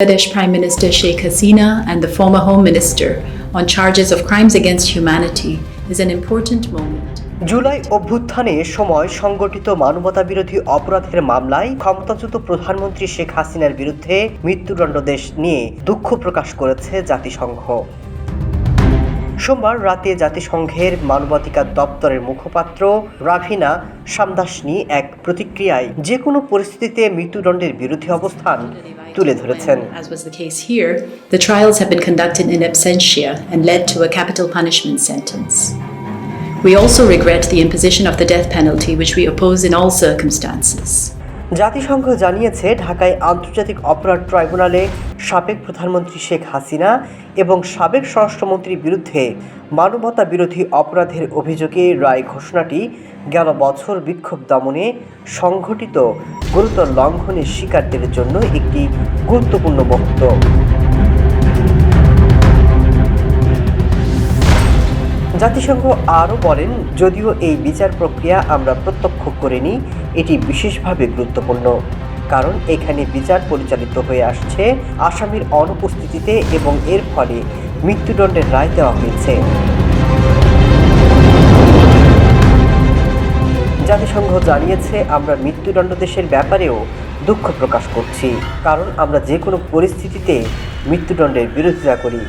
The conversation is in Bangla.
Bangladesh Prime Minister Sheikh Hasina and the former Home Minister on charges of crimes against humanity is an important moment. July অভ্যুত্থানে সময় সংগঠিত মানবতাবিরোধী অপরাধের মামলায় ক্ষমতাচ্যুত প্রধানমন্ত্রী শেখ হাসিনার বিরুদ্ধে মৃত্যুদণ্ডদেশ নিয়ে দুঃখ প্রকাশ করেছে জাতিসংঘ সোমবার রাতে জাতিসংঘের মানবাধিকার দপ্তরের মুখপাত্র রাভিনা সামদাসনি এক প্রতিক্রিয়ায় যে কোনো পরিস্থিতিতে মৃত্যুদণ্ডের বিরুদ্ধে অবস্থান তুলে ধরেছেন As was the case here, the trials have been conducted in absentia and led to a capital punishment sentence. We also regret the imposition of the death penalty, which we oppose in all circumstances. জাতিসংঘ জানিয়েছে ঢাকায় আন্তর্জাতিক অপরাধ ট্রাইব্যুনালে সাবেক প্রধানমন্ত্রী শেখ হাসিনা এবং সাবেক স্বরাষ্ট্রমন্ত্রীর বিরুদ্ধে মানবতা বিরোধী অপরাধের অভিযোগে রায় ঘোষণাটি গেল বছর বিক্ষোভ দমনে সংঘটিত গুরুতর লঙ্ঘনের শিকারদের জন্য একটি গুরুত্বপূর্ণ বক্তব্য জাতিসংঘ আরও বলেন, যদিও এই বিচার প্রক্রিয়া আমরা প্রত্যক্ষ করিনি, এটি বিশেষভাবে গুরুত্বপূর্ণ। কারণ এখানে বিচার পরিচালিত হয়ে আসছে আসামির অনুপস্থিতিতে এবং এর ফলে মৃত্যুদণ্ডের রায় দেওয়া হয়েছে। জাতিসংঘ জানিয়েছে, আমরা মৃত্যুদণ্ড দেশের ব্যাপারেও দুঃখ প্রকাশ করছি, কারণ আমরা যে কোনো পরিস্থিতিতে মৃত্যুদণ্ডের বিরোধিতা করি।